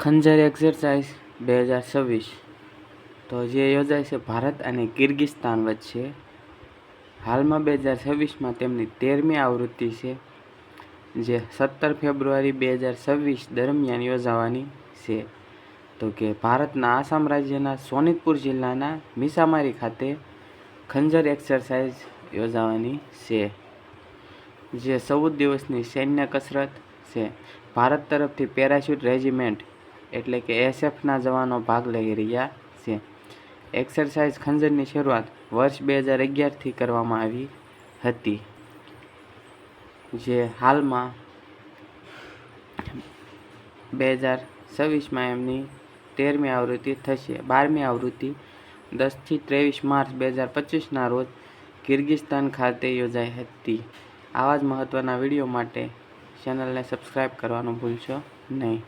ખંજર exercise બે હજાર છવ્વીસ. તો જે યોજાય છે ભારત અને કિર્ગિસ્તાન વચ્ચે. હાલમાં બે હજાર છવ્વીસમાં તેમની તેરમી આવૃત્તિ છે, જે સત્તર ફેબ્રુઆરી બે હજાર છવ્વીસ દરમિયાન યોજાવાની છે. તો કે ભારતના આસામ રાજ્યના સોનિતપુર જિલ્લાના મિસામારી ખાતે ખંજર એક્સરસાઇઝ યોજાવાની છે, જે ચૌદ દિવસની સૈન્ય કસરત છે. ભારત તરફથી પેરાશૂટ રેજિમેન્ટ એટલે કે એસએફના જવાનો ભાગ લઈ રહ્યા છે. એક્સરસાઇઝ ખંજરની શરૂઆત વર્ષ બે હજાર અગિયારથી કરવામાં આવી હતી. જે હાલમાં બે હજાર છવ્વીસમાં એમની તેરમી આવૃત્તિ થશે. બારમી આવૃત્તિ દસથી ત્રેવીસ માર્ચ બે હજાર પચીસના રોજ કિર્ગિસ્તાન ખાતે યોજાઈ હતી. આવા જ મહત્ત્વના વીડિયો માટે ચેનલને સબસ્ક્રાઈબ કરવાનું ભૂલશો નહીં.